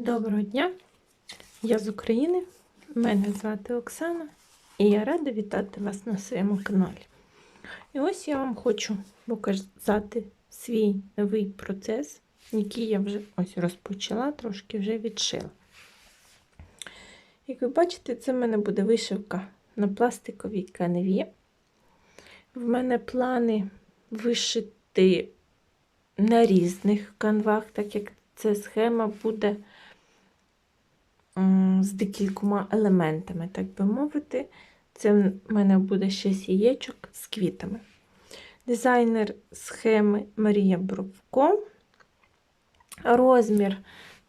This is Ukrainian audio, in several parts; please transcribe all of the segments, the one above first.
Доброго дня! Я з України. Мене звати Оксана, і я рада вітати вас на своєму каналі. І ось я вам хочу показати свій новий процес, який я вже ось розпочала, трошки вже відшила. Як ви бачите, це в мене буде вишивка на пластиковій канві. В мене плани вишити на різних канвах, так як ця схема буде з декількома елементами, так би мовити. Це в мене буде 6 яєчок з квітами. Дизайнер схеми Марія Бровко. Розмір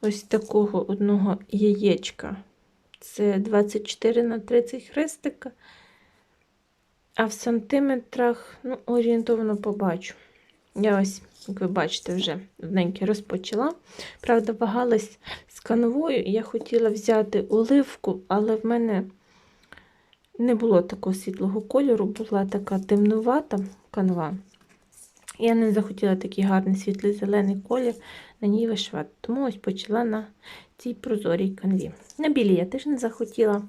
ось такого одного яєчка це 24 на 30 хрестика. А в сантиметрах, ну, орієнтовно побачу. Я ось, як ви бачите, вже одненьке розпочала. Правда, вагалась з канвою, я хотіла взяти оливку, але в мене не було такого світлого кольору, була така темнувата канва. Я не захотіла такий гарний світлий зелений колір на ній вишивати. Тому ось почала на цій прозорій канві. На білій я теж не захотіла,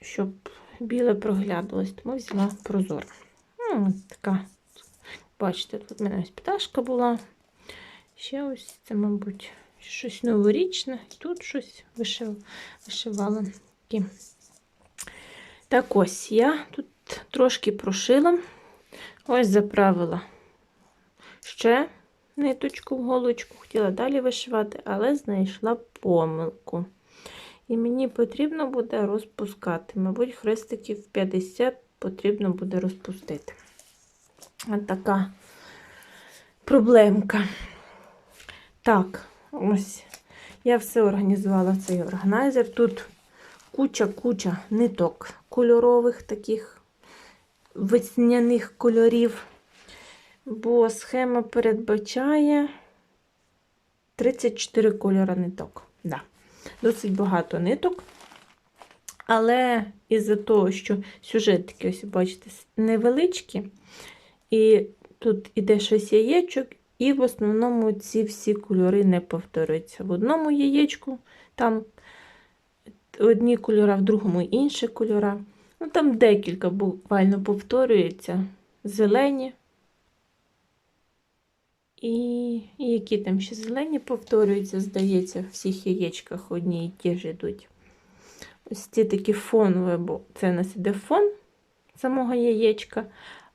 щоб біле проглядалось, тому взяла прозор. Ну, така Бачите, тут в мене ось пташка була. Ще ось це, мабуть, щось новорічне. Тут щось вишив, вишивала. Так ось я тут трошки прошила. Ось заправила ще ниточку в голочку. Хотіла далі вишивати, але знайшла помилку. І мені потрібно буде розпускати. Мабуть, хрестиків 50 потрібно буде розпустити. Ось така проблемка. Так, ось я все організувала цей органайзер. Тут куча-куча ниток кольорових таких весняних кольорів, бо схема передбачає 34 кольори ниток. Да. Досить багато ниток. Але із-за того, що сюжетики, ось бачите, невеличкі, і тут іде 6 яєчок, і в основному ці всі кольори не повторюються. В одному яєчку там одні кольори, в другому інші кольори. Ну, Там декілька буквально повторюється. Зелені. І, і які там ще зелені повторюються, здається, в всіх яєчках одні і ті ж йдуть. Ось ці такі фонові, бо це у нас іде фон самого яєчка,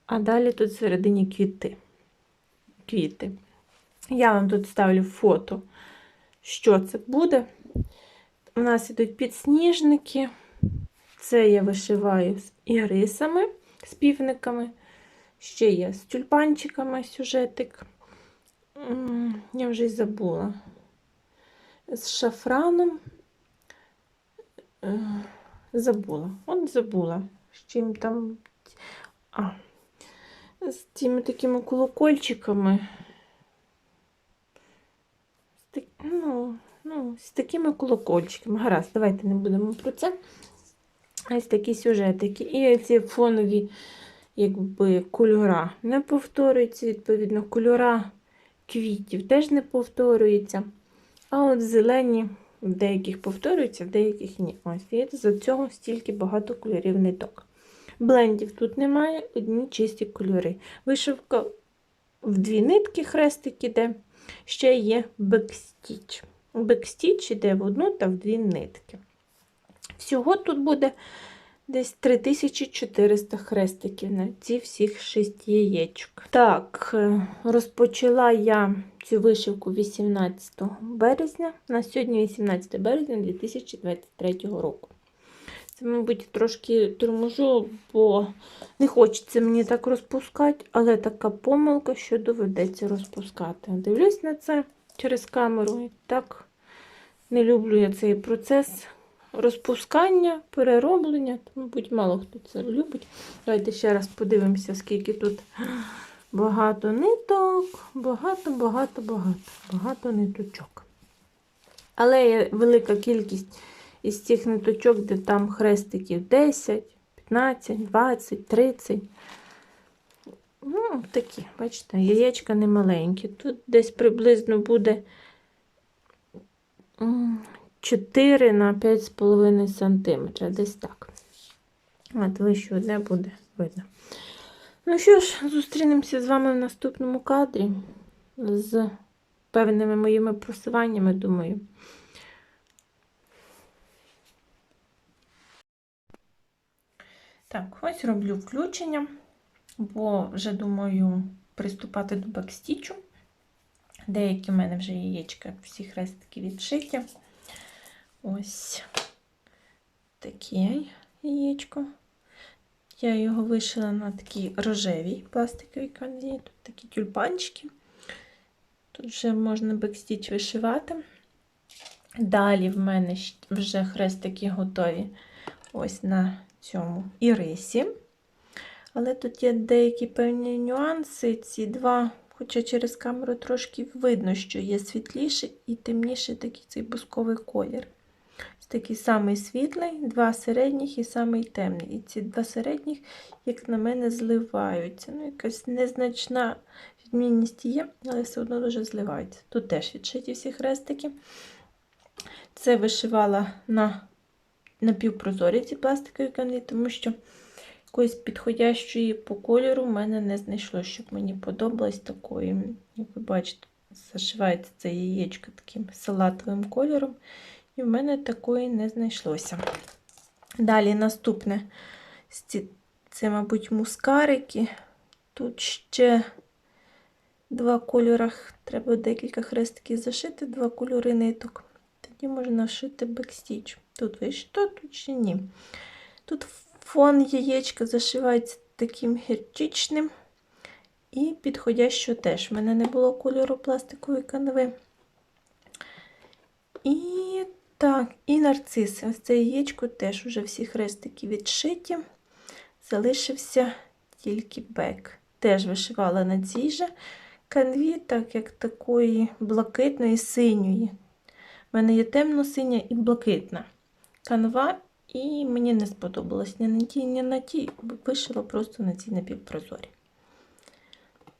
а далі тут всередині квіти. квіти. Я вам тут ставлю фото, що це буде. У нас ідуть підсніжники. Це я вишиваю з ірисами, з півниками. Ще є з тюльпанчиками сюжетик. Я вже й забула. З шафраном. Е, забула. От забула. З чим там. А, з тими такими колокольчиками. З так... ну, ну, з такими колокольчиками. Гаразд, давайте не будемо про це. Ось такі сюжетики. І ці фонові якби, кольора не повторюються, відповідно, кольора квітів теж не повторюються. А от зелені деяких повторюються, в деяких ні. Ось, і за цього стільки багато кольорів ниток. Блендів тут немає, одні чисті кольори. Вишивка в дві нитки хрестик іде, ще є бекстіч. Бекстіч іде в одну та в дві нитки. Всього тут буде десь 3400 хрестиків на ці всіх 6 яєчок. Так, е, розпочала я цю вишивку 18 березня. На сьогодні 18 березня 2023 року. Це, мабуть, трошки торможу, бо не хочеться мені так розпускати, але така помилка, що доведеться розпускати. Дивлюсь на це через камеру і так не люблю я цей процес розпускання, перероблення. Мабуть, мало хто це любить. Давайте ще раз подивимося, скільки тут багато ниток, багато, багато, багато, багато ниточок. Але є велика кількість із цих ниточок, де там хрестиків 10, 15, 20, 30. Ну, такі, бачите, яєчка немаленькі. Тут десь приблизно буде 4 на 5,5 см, десь так. От вище одне буде видно. Ну що ж, зустрінемося з вами в наступному кадрі з певними моїми просуваннями, думаю. Так, ось роблю включення, бо вже думаю приступати до бекстічу. Деякі в мене вже яєчка, всі хрестики відшиті. Ось таке яєчко. Я його вишила на такій рожевій пластиковій канві. Тут такі тюльпанчики. Тут вже можна бекстіч вишивати. Далі в мене вже хрестики готові ось на цьому ірисі. Але тут є деякі певні нюанси. Ці два, хоча через камеру трошки видно, що є світліший і темніший такий цей бусковий колір. Ось такий самий світлий, два середніх і самий темний. І ці два середніх, як на мене, зливаються. Ну, якась незначна відмінність є, але все одно дуже зливаються. Тут теж відшиті всі хрестики. Це вишивала на напівпрозорі ці пластикові канві, тому що якоїсь підходящої по кольору в мене не знайшло, щоб мені подобалось такої. Як ви бачите, зашивається це яєчко таким салатовим кольором. І в мене такої не знайшлося. Далі наступне це, мабуть, мускарики. Тут ще два кольори. Треба декілька хрестиків зашити, два кольори ниток. Тоді можна вшити бекстіч. Тут вишито, тут ще ні. Тут фон яєчка зашивається таким гірчичним. І підходящо теж. У мене не було кольору пластикової канви. І так, і нарциси. Ось це яєчко теж вже всі хрестики відшиті. Залишився тільки бек. Теж вишивала на цій же канві, так як такої блакитної синьої. У мене є темно-синя і блакитна канва, і мені не сподобалось ні на тій, ні на тій. Вишила просто на цій напівпрозорі.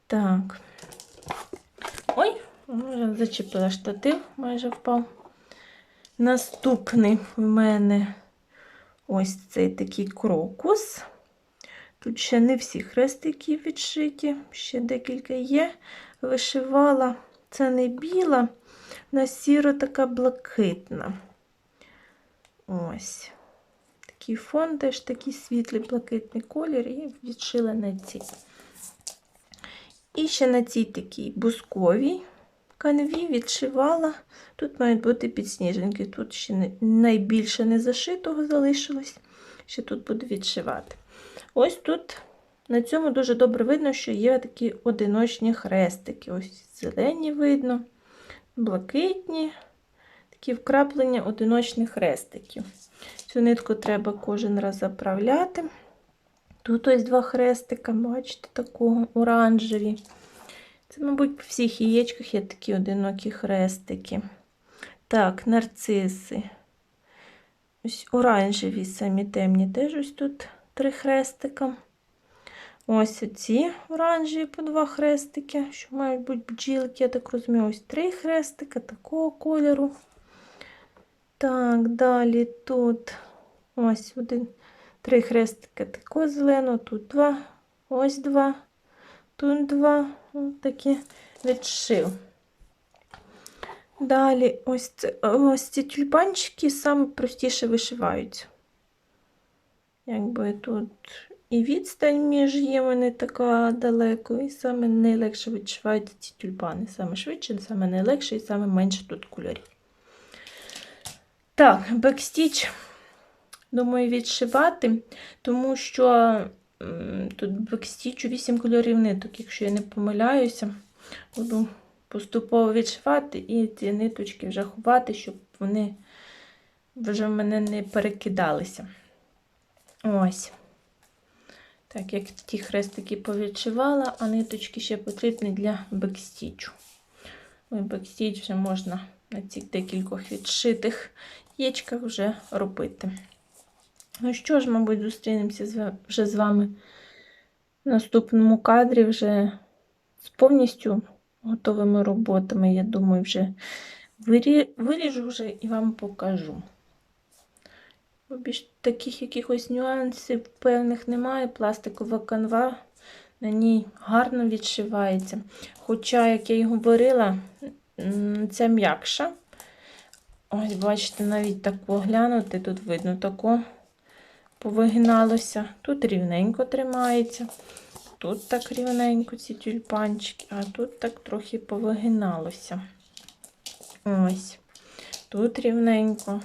Так. Ой, вже зачепила штатив, майже впав. Наступний в мене ось цей такий крокус. Тут ще не всі хрестики відшиті, ще декілька є. Вишивала, це не біла, на сіро така блакитна. Ось. Такий фон, теж такий світлий блакитний колір, і відшила на цій. І ще на цій такій бусковій канві відшивала. Тут мають бути підсніженки. Тут ще найбільше не зашитого залишилось. Ще тут буду відшивати. Ось тут на цьому дуже добре видно, що є такі одиночні хрестики. Ось зелені видно, блакитні, такі вкраплення одиночних хрестиків. Цю нитку треба кожен раз заправляти. Тут ось два хрестика, бачите, такого оранжеві. Це, мабуть, по всіх яєчках є такі одинокі хрестики. Так, нарциси. Ось оранжеві, самі темні, теж ось тут три хрестика. Ось оці оранжеві по два хрестики, що мають бути бджілки, я так розумію, ось три хрестика такого кольору. Так, далі тут ось один, три хрестика такого зеленого, тут два, ось два, тут два, ось такі відшив. Далі ось, це, ось ці тюльпанчики саме простіше вишиваються. Якби тут і відстань між їми не така далеко, і саме найлегше вишиваються ці тюльпани. Саме швидше, саме найлегше і саме менше тут кольорів. Так, бекстіч, думаю, відшивати, тому що тут бекстічу 8 кольорів ниток, якщо я не помиляюся, буду поступово відшивати і ці ниточки вже ховати, щоб вони вже в мене не перекидалися. Ось. Так, як ті хрестики повідшивала, а ниточки ще потрібні для бекстічу. Бекстіч вже можна на цих декількох відшитих яєчках вже робити. Ну що ж, мабуть, зустрінемося вже з вами в наступному кадрі вже з повністю готовими роботами. Я думаю, вже Виріжу вже і вам покажу. Більш таких якихось нюансів певних немає. Пластикова канва на ній гарно відшивається. Хоча, як я і говорила, це м'якша. Ось, бачите, навіть так поглянути, тут видно тако повигиналося. Тут рівненько тримається. Тут так рівненько ці тюльпанчики, а тут так трохи повигиналося. Ось. Тут рівненько.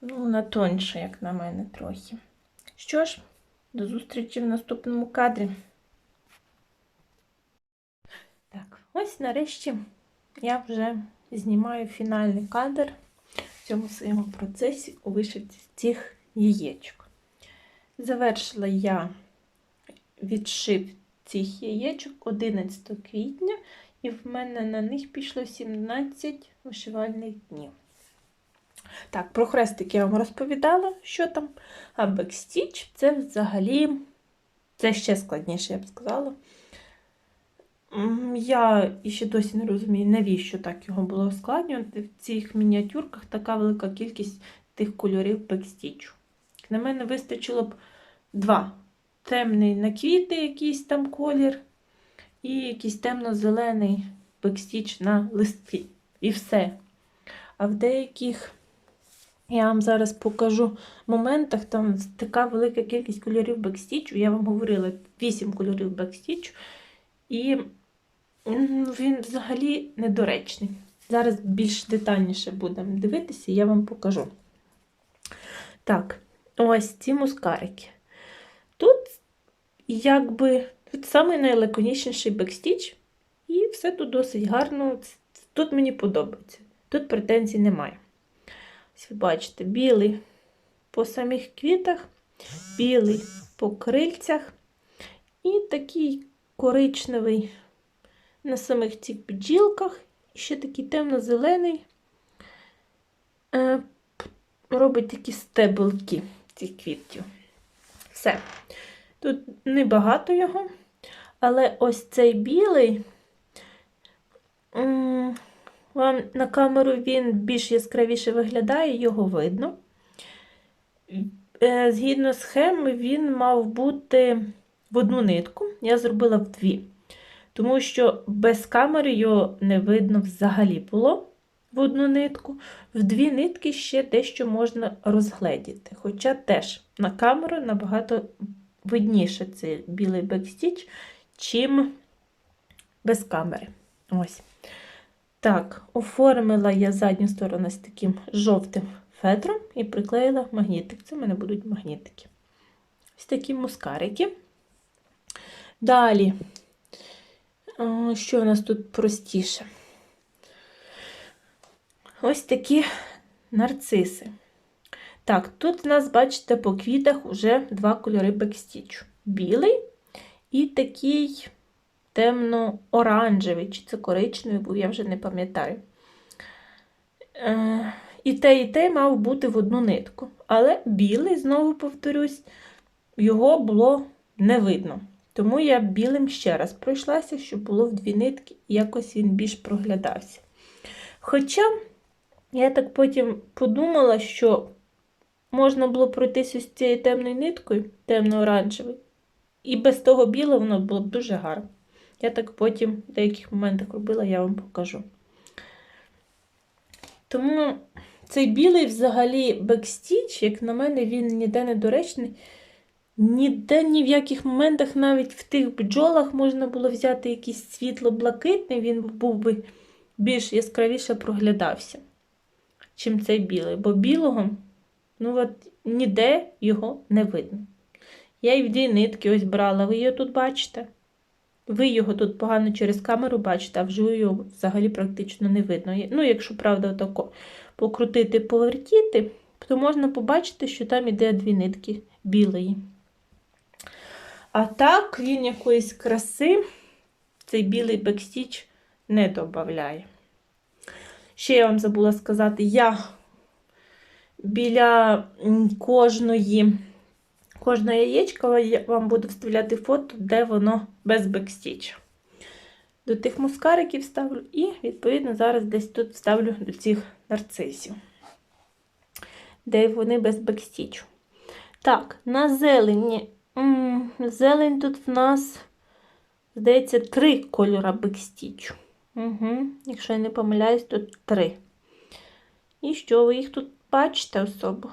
Ну, вона тоньше, як на мене, трохи. Що ж, до зустрічі в наступному кадрі. Так, ось нарешті я вже знімаю фінальний кадр в цьому своєму процесі у вишивці цих яєчок. Завершила я відшив цих яєчок 11 квітня, і в мене на них пішло 17 вишивальних днів. Так, про хрестик я вам розповідала, що там. А бекстіч це взагалі це ще складніше, я б сказала. Я ще досі не розумію, навіщо так його було ускладнювати. В цих мініатюрках така велика кількість тих кольорів бекстічу. На мене вистачило б два. Темний на квіти, якийсь там колір, і якийсь темно-зелений бекстіч на листки. І все. А в деяких, я вам зараз покажу моментах, там така велика кількість кольорів бекстічу. Я вам говорила 8 кольорів бекстічу. І він взагалі недоречний. Зараз більш детальніше будемо дивитися, я вам покажу. Так, ось ці мускарики. Тут, якби, тут самий найлаконічніший бекстіч, і все тут досить гарно. Тут мені подобається. Тут претензій немає. Ось ви бачите, білий по самих квітах, білий по крильцях і такий коричневий на самих цих бджілках, і ще такий темно-зелений. Е, робить такі стебелки цих квітів. Все. Тут небагато його, але ось цей білий, вам на камеру він більш яскравіше виглядає, його видно. Е, Згідно схеми, він мав бути в одну нитку. Я зробила в дві. Тому що без камери його не видно взагалі було в одну нитку. В дві нитки ще дещо можна розгледіти. Хоча теж на камеру набагато видніше цей білий бекстіч, чим без камери. Ось. Так, оформила я задню сторону з таким жовтим фетром і приклеїла магнітик. Це в мене будуть магнітики. Ось такі мускарики. Далі, що у нас тут простіше? Ось такі нарциси. Так, тут у нас, бачите, по квітах вже два кольори бекстічу. Білий і такий темно-оранжевий, чи це коричневий, бо я вже не пам'ятаю. Е, і те, і те мав бути в одну нитку. Але білий, знову повторюсь, його було не видно. Тому я білим ще раз пройшлася, щоб було в дві нитки, і якось він більш проглядався. Хоча, я так потім подумала, що можна було пройтися з цією темною ниткою, темно-оранжевою, і без того білого воно було б дуже гарно. Я так потім в деяких моментах робила, я вам покажу. Тому цей білий взагалі бекстіч, як на мене, він ніде не доречний. Ніде ні в яких моментах, навіть в тих бджолах можна було взяти якийсь світло-блакитний, він був би більш яскравіше проглядався, чим цей білий. Бо білого, ну от ніде його не видно. Я і в дві нитки ось брала, ви його тут бачите? Ви його тут погано через камеру бачите, а вживу його взагалі практично не видно. Ну, якщо, правда, отако покрутити, повертіти, то можна побачити, що там іде дві нитки білої. А так, він якоїсь краси, цей білий бекстіч не додає. Ще я вам забула сказати, я біля кожної, кожного яєчка я вам буду вставляти фото, де воно без бекстіча. до тих мускариків ставлю і, відповідно, зараз десь тут вставлю до цих нарцисів, де вони без бекстічу. Так, на зелені. Зелень тут в нас, здається, три кольора бекстічу. Угу. Якщо я не помиляюсь, тут три. І що, ви їх тут бачите особо?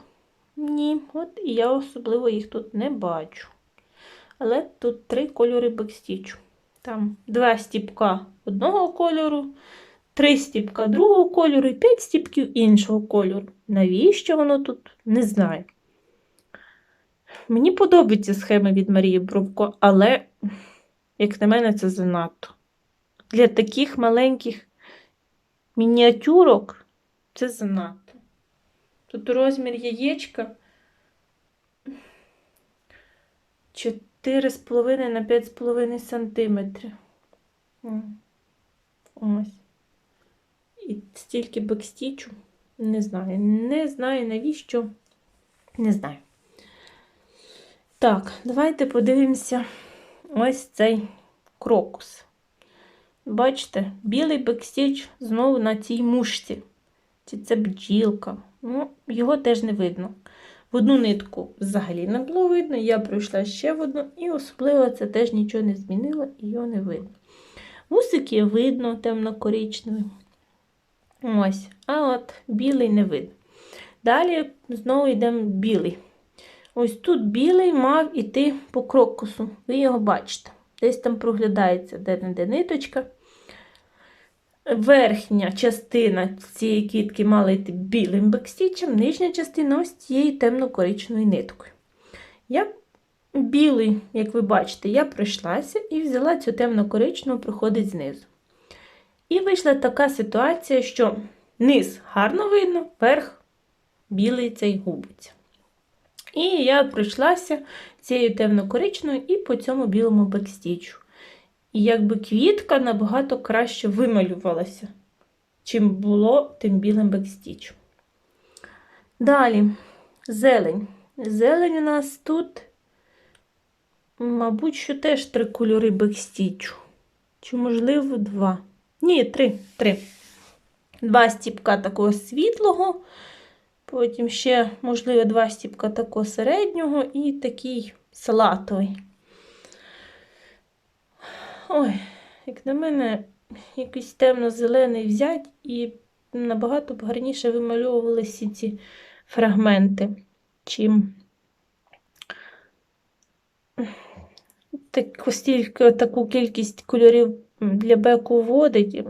Ні, от і я особливо їх тут не бачу. Але тут три кольори бекстічу. Там два стіпка одного кольору, три стіпка другого кольору і п'ять стіпків іншого кольору. Навіщо воно тут? Не знаю. Мені подобаються схеми від Марії Бровко, але, як на мене, це занадто. Для таких маленьких мініатюрок це занадто. Тут розмір яєчка 4,5 на 5,5 см. Ось. І стільки бекстічу. Не знаю. Не знаю навіщо. Не знаю. Так, давайте подивимося ось цей крокус. Бачите, білий бекстіч знову на цій мушці. Чи це бджілка? Ну, його теж не видно. В одну нитку взагалі не було видно, я пройшла ще в одну, і особливо це теж нічого не змінило, і його не видно. Вусики видно темно-коричневий. Ось, а от білий не видно. Далі знову йдемо білий. Ось тут білий мав іти по крокусу. Ви його бачите. Десь там проглядається де-не-де ниточка. Верхня частина цієї кітки мала йти білим бекстічем, нижня частина ось цією темно-коричневою ниткою. Я білий, як ви бачите, я пройшлася і взяла цю темно-коричневу, проходить знизу. І вийшла така ситуація, що низ гарно видно, верх білий цей губиться. І я пройшлася цією темно-коричною і по цьому білому бекстічу. І якби квітка набагато краще вималювалася, чим було тим білим бекстічем. Далі зелень. Зелень у нас тут, мабуть, що теж три кольори бекстічу. Чи, можливо, два. Ні, три. три. Два стіпка такого світлого. Потім ще, можливо, два стіпка такого середнього і такий салатовий. Ой, як на мене, якийсь темно-зелений взять і набагато б гарніше вимальовувалися ці фрагменти, чим так, стільки, таку кількість кольорів для беку вводить.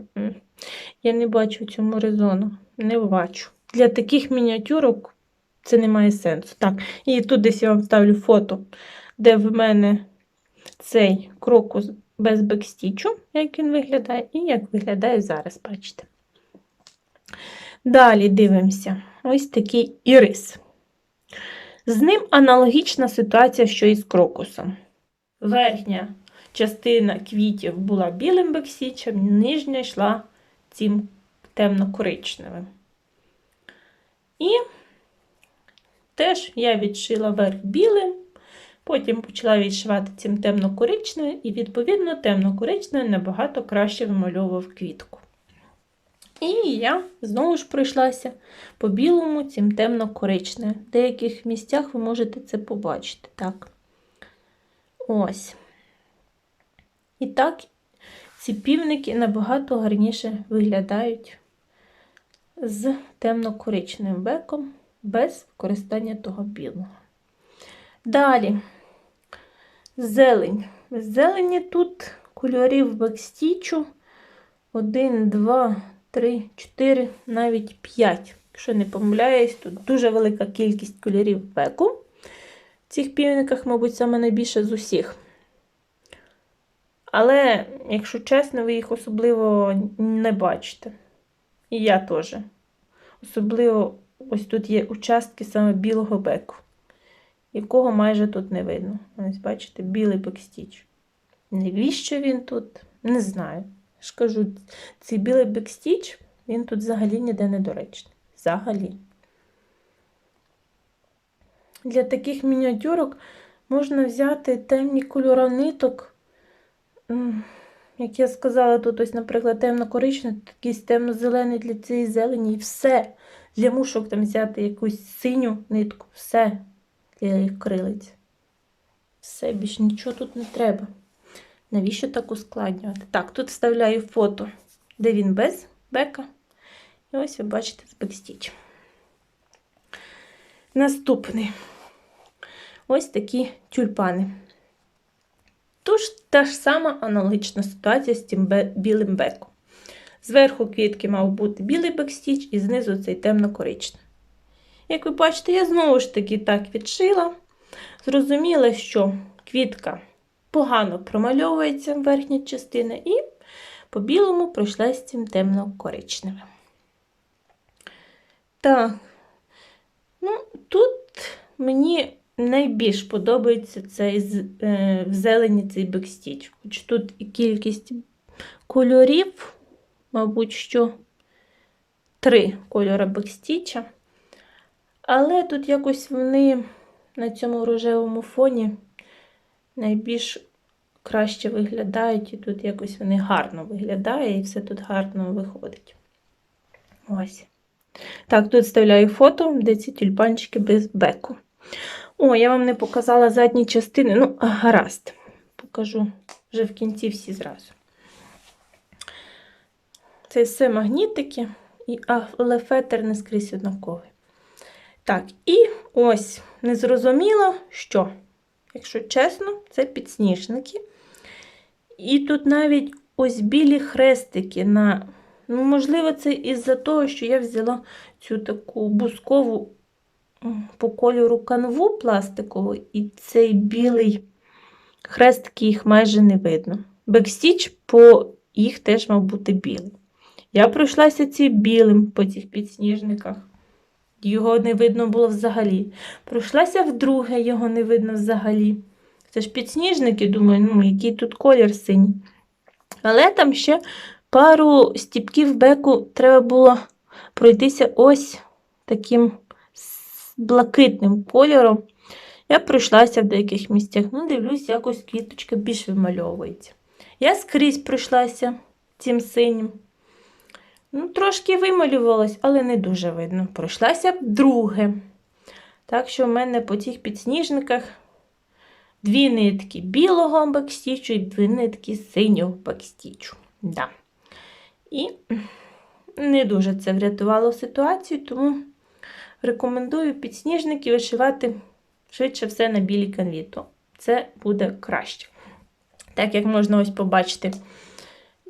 Я не бачу цьому резону. Не бачу. Для таких мініатюрок це не має сенсу. Так, і тут десь я вам ставлю фото, де в мене цей крокус без бекстічу, як він виглядає, і як виглядає зараз, бачите. Далі дивимося ось такий ірис. З ним аналогічна ситуація, що і з крокусом. Верхня частина квітів була білим бексічем, нижня йшла цим темно-коричневим. І теж я відшила верх білим, потім почала відшивати цим темно-коричневим, і, відповідно, темно-коричневий набагато краще вимальовував квітку. І я знову ж пройшлася по білому цим темно-коричневим. В деяких місцях ви можете це побачити. Так. Ось. І так, ці півники набагато гарніше виглядають з темно-коричневим беком, без використання того білого. Далі зелень. Зелені тут кольорів бекстічу 1, 2, 3, 4, навіть 5. Якщо не помиляюсь, тут дуже велика кількість кольорів беку. В цих півниках, мабуть, саме найбільше з усіх. Але, якщо чесно, ви їх особливо не бачите. І я теж. Особливо ось тут є участки саме білого беку, якого майже тут не видно. Ось, бачите, білий бекстіч. Навіщо він тут? Не знаю. Ж кажу, цей білий бекстіч, він тут взагалі ніде не доречний. Взагалі. Для таких мініатюрок можна взяти темні кольори ниток як я сказала, тут ось, наприклад, темно-коричневий, якийсь темно-зелений для цієї зелені, і все. Для мушок там взяти якусь синю нитку, все для їх крилиць. Все, більш нічого тут не треба. Навіщо так ускладнювати? Так, тут вставляю фото, де він без бека. І ось ви бачите з бекстічем. Наступний. Ось такі тюльпани. Тож та ж сама аналогічна ситуація з тим білим беком. Зверху квітки мав бути білий бекстіч і знизу цей темно-коричневий. Як ви бачите, я знову ж таки так відшила. Зрозуміла, що квітка погано промальовується верхня частина, і по білому пройшла з цим темно-коричневим. Так, ну, тут мені найбільш подобається цей е, в зелені цей бекстіч. Хоч тут і кількість кольорів, мабуть, що три кольори бекстіча. Але тут якось вони на цьому рожевому фоні найбільш краще виглядають, і тут якось вони гарно виглядають, і все тут гарно виходить. Ось. Так, тут вставляю фото, де ці тюльпанчики без беку. О, я вам не показала задні частини. Ну, гаразд. Покажу вже в кінці всі зразу. Це все магнітики, але фетр не скрізь однаковий. Так, і ось незрозуміло, що, якщо чесно, це підсніжники. І тут навіть ось білі хрестики на. Ну, можливо, це із-за того, що я взяла цю таку бускову по кольору канву пластикову, і цей білий хрестики їх майже не видно. Бекстіч по їх теж мав бути білий. Я пройшлася цим білим по цих підсніжниках. Його не видно було взагалі. Пройшлася вдруге, його не видно взагалі. Це ж підсніжники, думаю, ну, який тут колір синій. Але там ще пару стіпків беку треба було пройтися ось таким блакитним кольором. Я пройшлася в деяких місцях. Ну, дивлюсь, якось квіточка більш вимальовується. Я скрізь пройшлася цим синім. Ну, трошки вималювалась, але не дуже видно. Пройшлася вдруге. Так що в мене по цих підсніжниках дві нитки білого бекстічу і дві нитки синього бекстічу. Да. І не дуже це врятувало ситуацію, тому рекомендую підсніжники вишивати швидше все на білій канві. То це буде краще. Так як можна ось побачити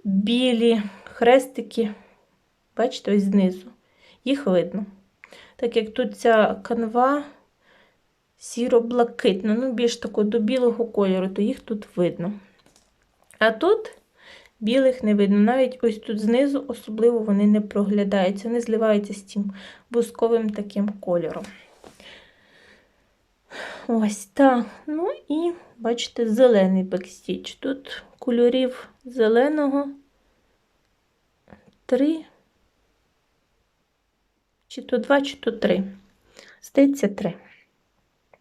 білі хрестики, бачите, ось знизу, їх видно. Так як тут ця канва сіро-блакитна, ну, більш тако до білого кольору, то їх тут видно. А тут білих не видно. Навіть ось тут знизу особливо вони не проглядаються, вони зливаються з тим бусковим таким кольором. Ось так. Ну і бачите, зелений бекстіч. Тут кольорів зеленого три, чи то два, чи то три. Здається, три.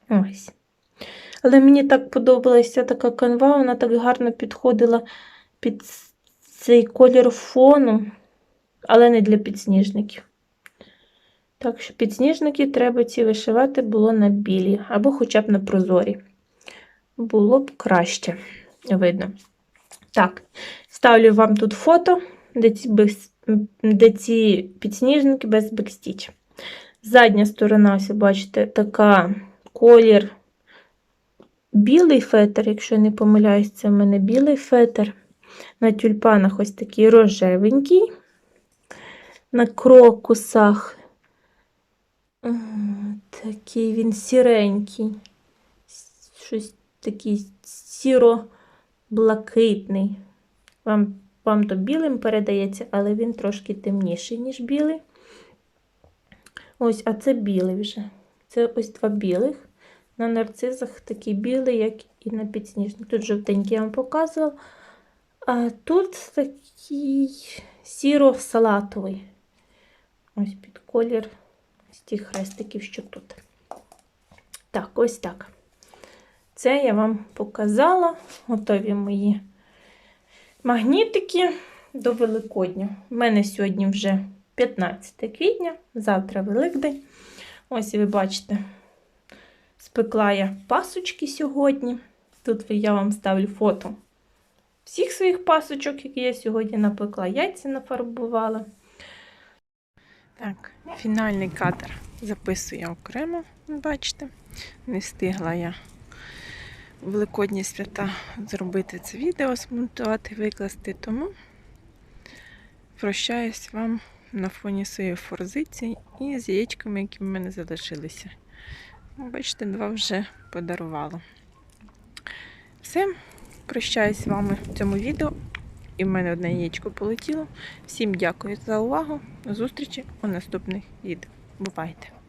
Ось. Але мені так подобалася така канва, вона так гарно підходила під цей колір фону, але не для підсніжників. Так що підсніжники треба ці вишивати було на білі, або хоча б на прозорі. Було б краще видно. Так, ставлю вам тут фото, де ці, без, де ці підсніжники без бекстіч. Задня сторона, ось, бачите, така колір білий фетр, якщо я не помиляюсь, це в мене білий фетр. На тюльпанах ось такий рожевенький. На крокусах такий він сіренький. Щось такий сіро-блакитний. Вам, вам то білим передається, але він трошки темніший, ніж білий. Ось, а це білий вже. Це ось два білих. На нарцизах такий білий, як і на підсніжник. Тут жовтенький я вам показувала. А тут такий сіро-салатовий. Ось під колір з тих хрестиків, що тут. Так, ось так. Це я вам показала. Готові мої магнітики до Великодня. У мене сьогодні вже 15 квітня, завтра Великдень. Ось ви бачите, спекла я пасочки сьогодні. Тут я вам ставлю фото всіх своїх пасочок, які я сьогодні напекла, яйця нафарбувала. Так, фінальний кадр записую я окремо, бачите. Не встигла я Великодні свята зробити це відео, змонтувати, викласти, тому прощаюсь вам на фоні своєї форзиці і з яєчками, які в мене залишилися. Бачите, два вже подарувала. Все, прощаюсь з вами в цьому відео. І в мене одне яєчко полетіло. Всім дякую за увагу. До зустрічі у наступних відео. Бувайте!